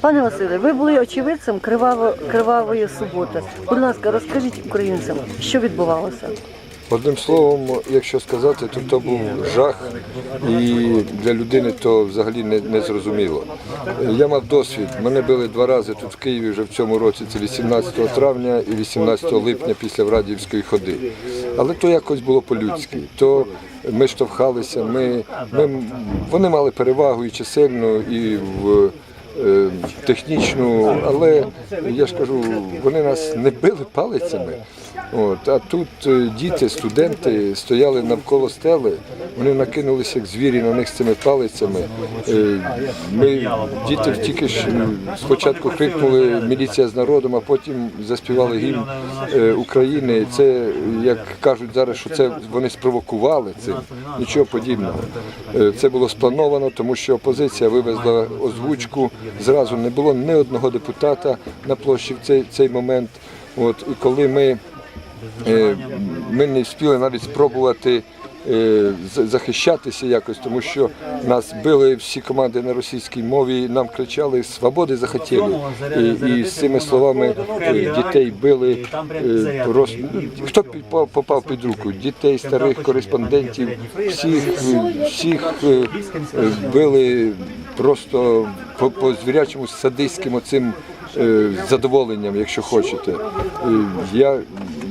Пане Василе, ви були очевидцем криваво, кривавої суботи. Будь ласка, розкажіть українцям, що відбувалося. Одним словом, якщо сказати, то то був жах, і для людини то взагалі не, не зрозуміло. Я мав досвід. Мене били два рази тут в Києві вже в цьому році. Це 18 травня і 18 липня після Врадіївської ходи. Але то якось було по-людськи. То ми штовхалися, ми, ми, вони мали перевагу і чисельну, і в технічну, але я ж кажу, вони нас не били палицями. От, а тут е, діти, студенти стояли навколо стели, вони накинулися як звірі на них з цими палицями. Е, Ми, діти тільки ж е, спочатку крикнули міліція з народом, а потім заспівали гімн е, України. Це, як кажуть зараз, що це вони спровокували це, нічого подібного. Е, Це було сплановано, тому що опозиція вивезла озвучку. Зразу не було ні одного депутата на площі в цей, цей момент. От, і коли ми Е, Ми не встигли навіть спробувати е, захищатися якось, тому що нас били всі команди на російській мові, нам кричали «Свободи захотіли». І, і з цими словами е, дітей били просто хто попав під руку, дітей, старих кореспондентів, всіх, всіх били просто по, по звірячому садистським оцим е, задоволенням, якщо хочете. Е, Я,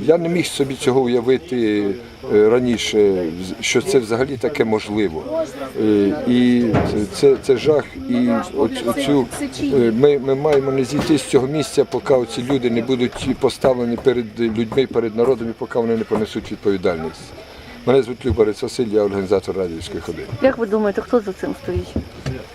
я не міг собі цього уявити е, раніше, що це взагалі таке можливо. Е, І це, це жах. І оцю, ми, ми маємо не зійти з цього місця, поки ці люди не будуть поставлені перед людьми, перед народом, і поки вони не понесуть відповідальність. Мене звуть Люборець Василь, я організатор радіївської ходи. Як ви думаєте, хто за цим стоїть?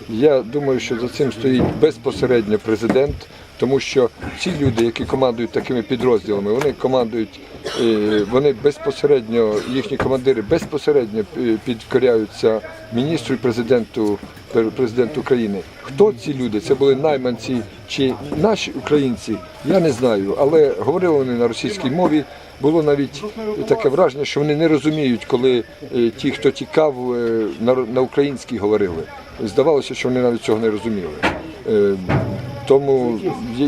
Я думаю, що за цим стоїть безпосередньо президент, тому що ці люди, які командують такими підрозділами, вони командують, е, вони безпосередньо, їхні командири безпосередньо е, підкоряються міністру і президенту, президенту України. Хто ці люди? Це були найманці чи наші українці? Я не знаю, але говорили вони на російській мові. Було навіть таке враження, що вони не розуміють, коли е, ті, хто тікав, на українській говорили. Здавалося, що вони навіть цього не розуміли. Е, Тому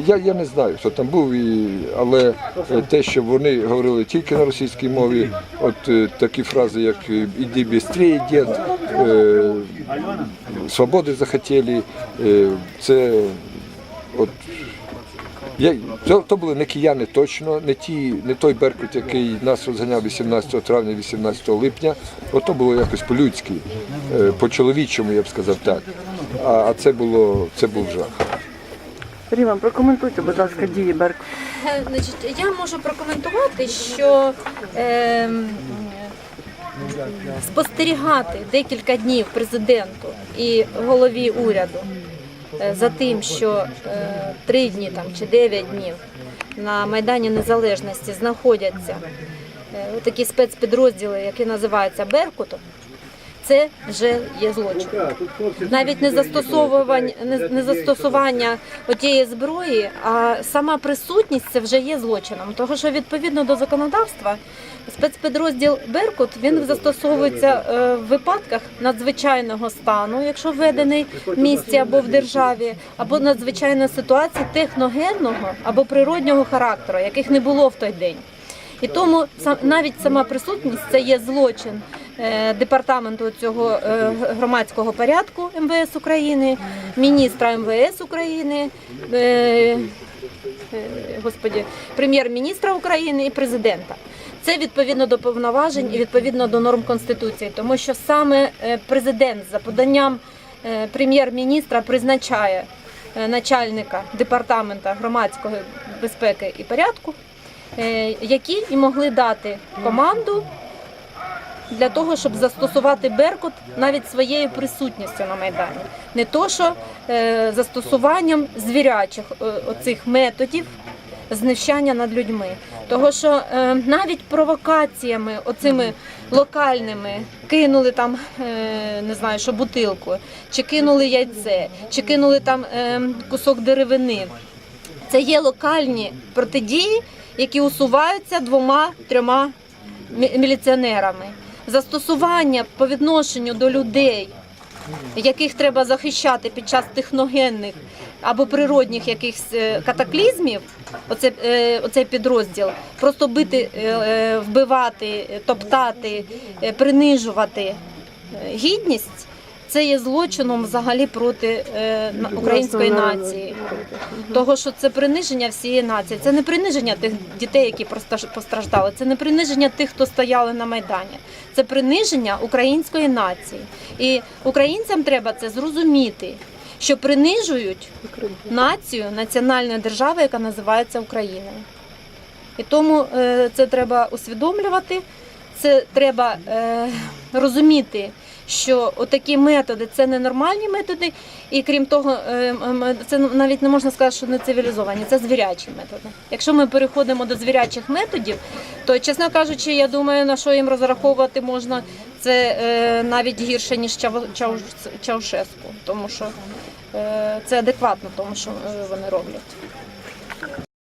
я, я не знаю, хто там був, і, але е, те, що вони говорили тільки на російській мові, от е, такі фрази, як «іди бістрій, дід», е, «свободи захотіли», е, це от я, то, то були не кияни точно, не ті, не той Беркут, який нас розганяв 18 травня, 18 липня. Ото було якось по-людськи, е, по-чоловічому, я б сказав так. А, а це було це був жах. Ріма, прокоментуйте, будь ласка, дії Беркут. Е, Значить, я можу прокоментувати, що е, спостерігати декілька днів президенту і голові уряду за тим, що е, три дні там чи дев'ять днів на Майдані Незалежності знаходяться е, такі спецпідрозділи, які називаються Беркутом. Це вже є злочин. Навіть не застосовування, не, застосування отієї зброї, а сама присутність це вже є злочином. Тому що відповідно до законодавства спецпідрозділ Беркут він застосовується е, в випадках надзвичайного стану, якщо введений в місті або в державі, або надзвичайної ситуації техногенного або природнього характеру, яких не було в той день. І тому навіть сама присутність це є злочин департаменту цього е, громадського порядку МВС України, міністра МВС України, е, е, господі, прем'єр-міністра України і президента. Це відповідно до повноважень і відповідно до норм конституції, тому що саме е, президент за поданням е, прем'єр-міністра призначає е, начальника департамента громадської безпеки і порядку е, які і могли дати команду для того, щоб застосувати Беркут навіть своєю присутністю на Майдані. Не то, що е, застосуванням звірячих е, оцих методів знищання над людьми. Того, що е, навіть провокаціями, оцими локальними, кинули там, е, не знаю, що бутилку, чи кинули яйце, чи кинули там е, кусок деревини. Це є локальні протидії, які усуваються двома-трьома міліціонерами. Застосування по відношенню до людей, яких треба захищати під час техногенних або природних якихось е, катаклізмів, оце, е, оцей підрозділ, просто бити, е, вбивати, топтати, принижувати гідність. Це є злочином взагалі проти е, української нації. Того, що це приниження всієї нації. Це не приниження тих дітей, які постраждали. Це не приниження тих, хто стояли на майдані. Це приниження української нації. І українцям треба це зрозуміти, що принижують націю національної держави, яка називається Україною. І тому е, це треба усвідомлювати, це треба е, розуміти, що отакі методи це не нормальні методи, і крім того, е, це навіть не можна сказати, що не цивілізовані, це звірячі методи. Якщо ми переходимо до звірячих методів, то чесно кажучи, я думаю, на що їм розраховувати можна, це е, навіть гірше ніж Чау- Чау- Чаушеску, тому що е, це адекватно тому, що вони роблять.